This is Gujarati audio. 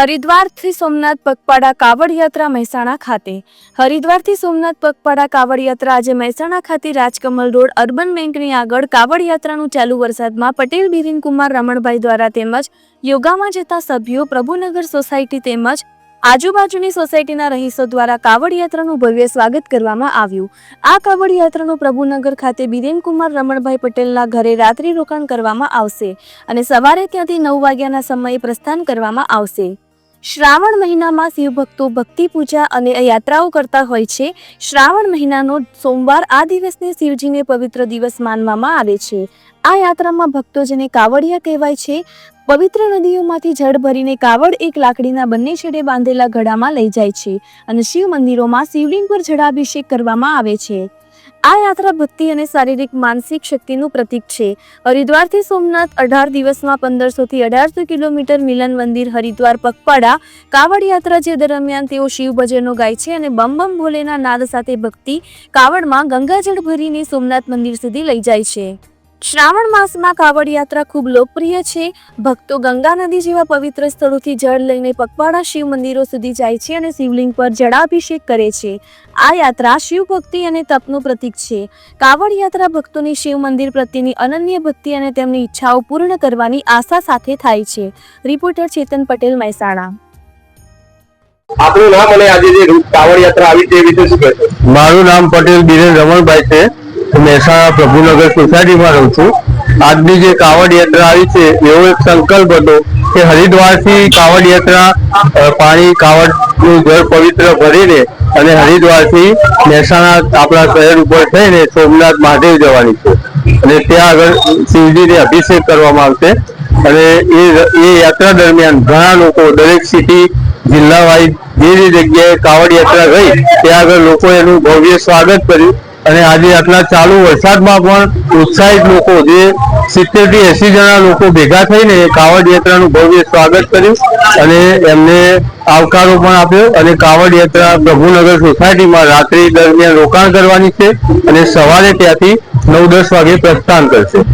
હરિદ્વારથી સોમનાથ પગપાળા કાવડ યાત્રા મહેસાણા ખાતે. હરિદ્વારથી સોમનાથ પગપાળા કાવડ યાત્રા આજે મહેસાણા ખાતે રાજકમલ રોડ અર્બન બેંકની આગળ કાવડ યાત્રાનું ચાલુ વરસાદમાં પટેલ, બિરિનકુમાર, રમણભાઈ દ્વારા તેમજ યોગામાં જતા સભ્યો, પ્રભુનગર સોસાયટી તેમજ આજુબાજુની સોસાયટીના રહીશો દ્વારા કાવડ યાત્રાનું ભવ્ય સ્વાગત કરવામાં આવ્યું. આ કાવડ યાત્રાનું પ્રભુનગર ખાતે બિરેનકુમાર, રમણભાઈ પટેલના ઘરે રાત્રિ રોકાણ કરવામાં આવશે અને સવારે ત્યાંથી નવ વાગ્યાના સમયે પ્રસ્થાન કરવામાં આવશે. શ્રાવણ મહિનામાં શિવભક્તો ભક્તિ પૂજા અને યાત્રાઓ કરતા હોય છે. શ્રાવણ મહિનાનો સોમવાર આ દિવસને શિવજીને પવિત્ર દિવસ માનવામાં આવે છે. આ યાત્રામાં ભક્તો જેને કાવડિયા કહેવાય છે. પવિત્ર નદીઓમાંથી જળ ભરીને કાવડ એક લાકડીના બંને છેડે બાંધેલા ઘડામાં લઈ જાય છે અને શિવ મંદિરોમાં શિવલિંગ પર જળાભિષેક કરવામાં આવે છે. આ યાત્રા ભક્તિ અને શારીરિક માનસિક શક્તિનું પ્રતીક છે. હરિદ્વારથી સોમનાથ અઢાર દિવસમાં પંદરસોથી અઢારસો કિલોમીટર મિલન મંદિર હરિદ્વાર પગપાળા કાવડ યાત્રા જે દરમિયાન તેઓ શિવ ભજનો ગાય છે અને બમ બમ ભોલેના નાદ સાથે ભક્તિ કાવડમાં ગંગાજળ ભરીને સોમનાથ મંદિર સુધી લઈ જાય છે. શ્રાવણ માસમાં કાવડ યાત્રા ખૂબ લોકપ્રિય છે. ભક્તો ગંગા નદી જેવા પવિત્ર સ્થળોથી જળ લઈને પકવાડા શિવ મંદિરો સુધી જાય છે અને શિવલિંગ પર જળાભિષેક કરે છે. આ યાત્રા શિવ ભક્તિ અને તપનું પ્રતીક છે. કાવડ યાત્રા ભક્તોની શિવ મંદિર પ્રત્યેની અનન્ય ભક્તિ અને તેમની ઈચ્છાઓ પૂર્ણ કરવાની આશા સાથે થાય છે. રિપોર્ટર ચેતન પટેલ મહેસાણા. આપણું નામ અને આજે જે રૂટ કાવડ યાત્રા આવી તે વિશે શું કહેશો? મારું નામ પટેલ બિરેન રમણભાઈ છે. મહેસાણા પ્રભુનગર સોસાયટીમાં રહું છું. આજની જે કાવડ યાત્રા આવી છે, એવો એક સંકલ્પ હતો કે હરિદ્વારથી કાવડ યાત્રા પાણી કાવડનું જળ પવિત્ર ભરીને અને હરિદ્વારથી મહેસાણા આપણા શહેર ઉપર થઈને સોમનાથ મહાદેવ જવાની છે. અને ત્યાં આગળ શિવજીને અભિષેક કરવામાં આવશે. અને એ એ યાત્રા દરમિયાન ઘણા લોકો, દરેક સિટી, જિલ્લા વાઇઝ જે જે જગ્યાએ કાવડ યાત્રા ગઈ, ત્યાં આગળ લોકો એનું ભવ્ય સ્વાગત કર્યું. અને આજે આટલા ચાલુ વરસાદમાં પણ ઉત્સાહિત લોકો જે સિત્તેરથી એસી જણા લોકો ભેગા થઈને કાવડ યાત્રાનું ભવ્ય સ્વાગત કર્યું અને એમને આવકારો પણ આપ્યો અને કાવડ યાત્રા પ્રભુનગર સોસાયટીમાં રાત્રિ દરમિયાન રોકાણ કરવાની છે અને સવારે ત્યાંથી નવ દસ વાગે પ્રસ્થાન કરશે.